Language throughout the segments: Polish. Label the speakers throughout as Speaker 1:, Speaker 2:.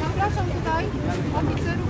Speaker 1: Zapraszam tutaj oficerów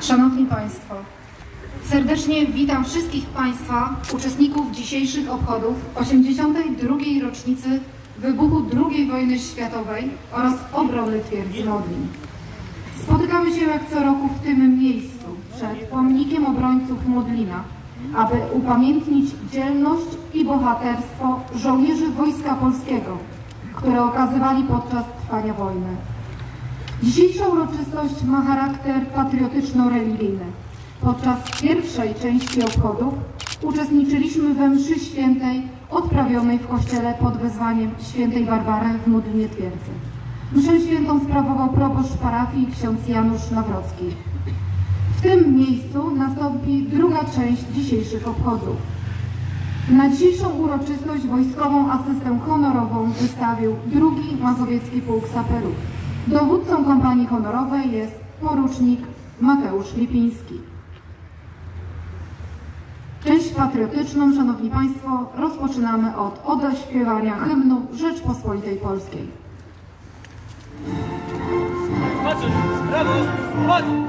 Speaker 2: Szanowni Państwo, serdecznie witam wszystkich Państwa, uczestników dzisiejszych obchodów 82. rocznicy wybuchu II wojny światowej oraz obrony twierdzy Modlin. Spotykamy się jak co roku w tym miejscu, przed pomnikiem obrońców Modlina, aby upamiętnić dzielność i bohaterstwo żołnierzy Wojska Polskiego, które okazywali podczas trwania wojny. Dzisiejsza uroczystość ma charakter patriotyczno-religijny. Podczas pierwszej części obchodów uczestniczyliśmy we mszy świętej odprawionej w kościele pod wezwaniem świętej Barbary w Modlinie Twierdzy. Mszę świętą sprawował proboszcz parafii ksiądz Janusz Nawrocki. W tym miejscu nastąpi druga część dzisiejszych obchodów. Na dzisiejszą uroczystość wojskową asystę honorową wystawił drugi Mazowiecki Pułk Saperów. Dowódcą kompanii honorowej jest porucznik Mateusz Lipiński. Część patriotyczną, Szanowni Państwo, rozpoczynamy od odeśpiewania hymnu Rzeczpospolitej Polskiej.
Speaker 3: Patrz, brawo, chodź!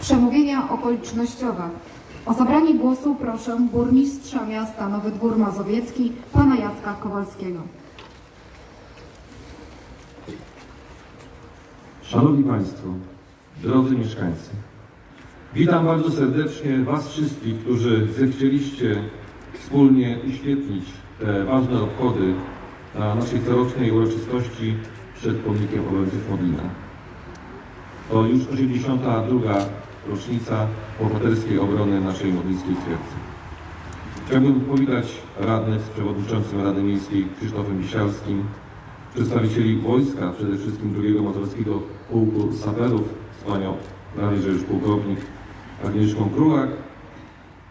Speaker 3: Przemówienia
Speaker 2: okolicznościowe. O zabranie głosu proszę burmistrza miasta Nowy Dwór Mazowiecki, pana Jacka Kowalskiego.
Speaker 4: Szanowni Państwo, drodzy mieszkańcy, witam bardzo serdecznie Was wszystkich, którzy zechcieliście wspólnie uświetlić te ważne obchody na naszej corocznej uroczystości przed pomnikiem obrońców Modlina. To już 82. rocznica bohaterskiej obrony naszej modlińskiej twierdzy. Chciałbym powitać radnych z przewodniczącym Rady Miejskiej Krzysztofem Wisiarskim, przedstawicieli wojska, przede wszystkim drugiego Mazowskiego Pułku Saperów z panią, prawie że już pułkownik Agnieszką Królak,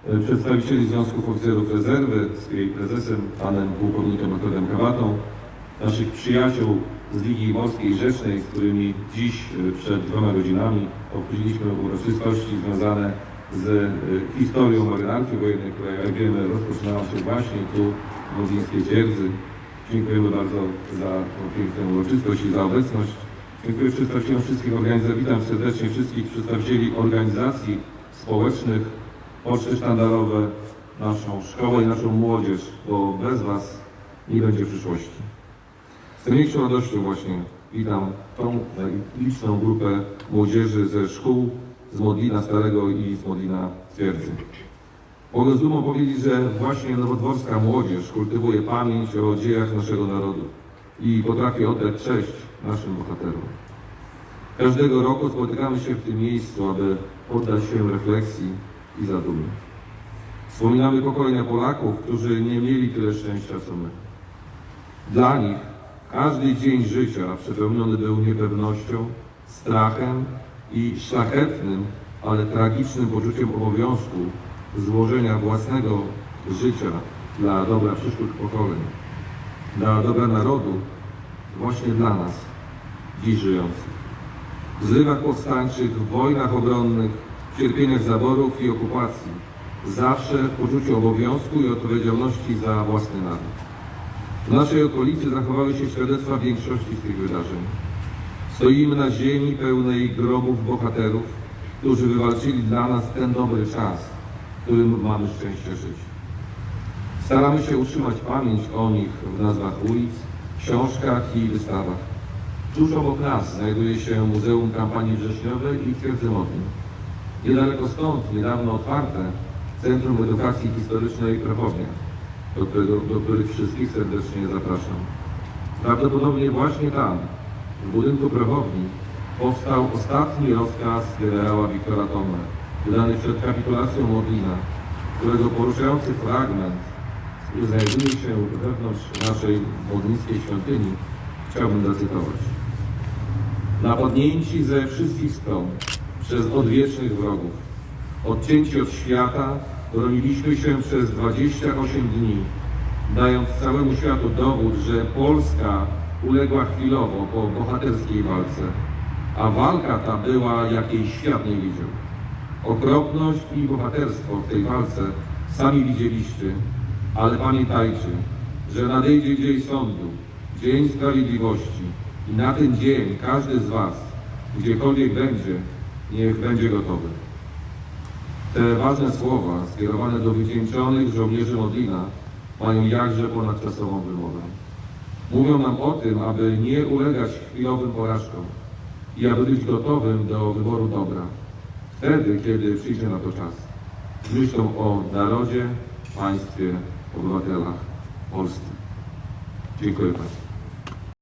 Speaker 4: e, przedstawicieli Związków Oficerów Rezerwy z jej prezesem, panem pułkownikiem Alfredem Kawatą, naszych przyjaciół z Ligi Morskiej Rzecznej, z którymi dziś e, przed dwoma godzinami obchodziliśmy uroczystości związane z e, historią marynarki wojennej, która jak wiemy rozpoczynała się właśnie tu w Modlińskiej Twierdzy. Dziękujemy bardzo za tą piękną uroczystość i za obecność. Dziękuję przedstawicielom wszystkich organizacji, witam serdecznie wszystkich przedstawicieli organizacji społecznych, poczty sztandarowe, naszą szkołę i naszą młodzież, bo bez Was nie będzie przyszłości. Z największą radością właśnie witam tą liczną grupę młodzieży ze szkół z Modlina Starego i z Modlina Twierdzy. Mogę z dumą powiedzieć, że właśnie nowodworska młodzież kultywuje pamięć o dziejach naszego narodu i potrafi oddać cześć naszym bohaterom. Każdego roku spotykamy się w tym miejscu, aby poddać się refleksji i zadumie. Wspominamy pokolenia Polaków, którzy nie mieli tyle szczęścia co my. Dla nich każdy dzień życia przepełniony był niepewnością, strachem i szlachetnym, ale tragicznym poczuciem obowiązku złożenia własnego życia dla dobra przyszłych pokoleń, dla dobra narodu, właśnie dla nas, dziś żyjących. W zrywach powstańczych, w wojnach obronnych, w cierpieniach zaborów i okupacji, zawsze w poczuciu obowiązku i odpowiedzialności za własny naród. W naszej okolicy zachowały się świadectwa większości z tych wydarzeń. Stoimy na ziemi pełnej grobów bohaterów, którzy wywalczyli dla nas ten dobry czas, w którym mamy szczęście żyć. Staramy się utrzymać pamięć o nich w nazwach ulic, książkach i wystawach. Tuż obok nas znajduje się Muzeum Kampanii Wrześniowej i Twierdzy Modlin. Niedaleko stąd, niedawno otwarte, Centrum Edukacji Historycznej Prawownia, do, którego, do których wszystkich serdecznie zapraszam. Prawdopodobnie właśnie tam, w budynku prawowni, powstał ostatni rozkaz generała Wiktora Toma, wydany przed kapitulacją Modlina, którego poruszający fragment, który znajduje się wewnątrz naszej modlińskiej świątyni, chciałbym zacytować. Napadnięci ze wszystkich stron przez odwiecznych wrogów, odcięci od świata, broniliśmy się przez 28 dni, dając całemu światu dowód, że Polska uległa chwilowo po bohaterskiej walce, a walka ta była, jakiej świat nie widział. Okropność i bohaterstwo w tej walce sami widzieliście, ale pamiętajcie, że nadejdzie dzień sądu, dzień sprawiedliwości i na ten dzień każdy z Was, gdziekolwiek będzie, niech będzie gotowy. Te ważne słowa skierowane do wycieńczonych żołnierzy Modlina mają jakże ponadczasową wymowę. Mówią nam o tym, aby nie ulegać chwilowym porażkom i aby być gotowym do wyboru dobra, wtedy, kiedy przyjdzie na to czas. Myślą o narodzie, państwie, obywatelach, Polsce. Dziękuję Państwu.